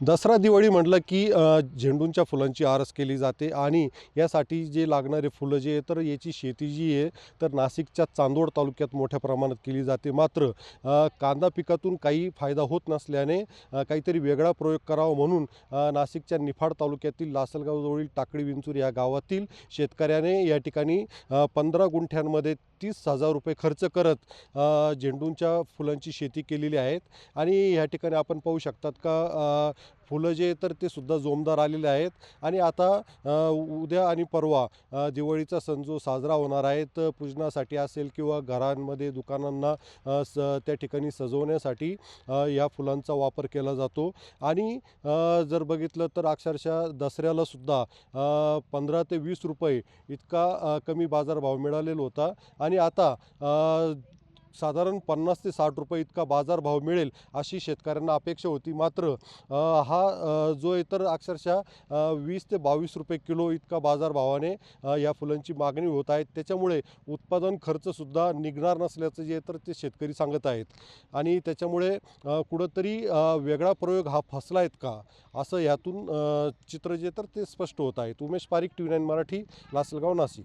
दसरा दिवाळी म्हटलं की झेंडूंच्या फुलांची आरस केली जाते आणि यासाठी जे लागणारे फुलं जे आहे तर याची शेती जी आहे तर नाशिकच्या चांदोड तालुक्यात मोठ्या प्रमाणात केली जाते. मात्र कांदा पिकातून काही फायदा होत नसल्याने काहीतरी वेगळा प्रयोग करावा म्हणून नाशिकच्या निफाड तालुक्यातील लासलगावजवळील टाकळी विंचूर या गावातील शेतकऱ्याने या ठिकाणी पंधरा गुंठ्यांमध्ये तीस हजार रुपये खर्च करत झेंडूंच्या फुलांची शेती केलेली आहेत. आणि ह्या ठिकाणी आपण पाहू शकतात का फुलं जे तर ते सुद्धा जोमदार आलेले आहेत. आणि आता उद्या आणि परवा दिवाळीचा सण जो साजरा होणार आहे तर पूजनासाठी असेल किंवा घरांमध्ये दुकानांना स त्या ठिकाणी सजवण्यासाठी या फुलांचा वापर केला जातो. आणि जर बघितलं तर अक्षरशः दसऱ्याला सुद्धा पंधरा ते वीस रुपये इतका कमी बाजारभाव मिळालेला होता. आणि आता साधारण पन्नास ते साठ रुपये इतका बाजारभाव मिळेल अशी शेतकऱ्यांना अपेक्षा होती. मात्र हा जो आहे तर अक्षरशः वीस ते बावीस रुपये किलो इतका बाजारभावाने या फुलांची मागणी होत आहे. त्याच्यामुळे उत्पादन खर्चसुद्धा निघणार नसल्याचं जे तर ते शेतकरी सांगत आहेत. आणि त्याच्यामुळे कुठंतरी वेगळा प्रयोग हा फसला आहेत का? असं यातून चित्र जे तर ते स्पष्ट होत आहेत. Umesh Parikh T nine Marathi Lasalgaon Nashik.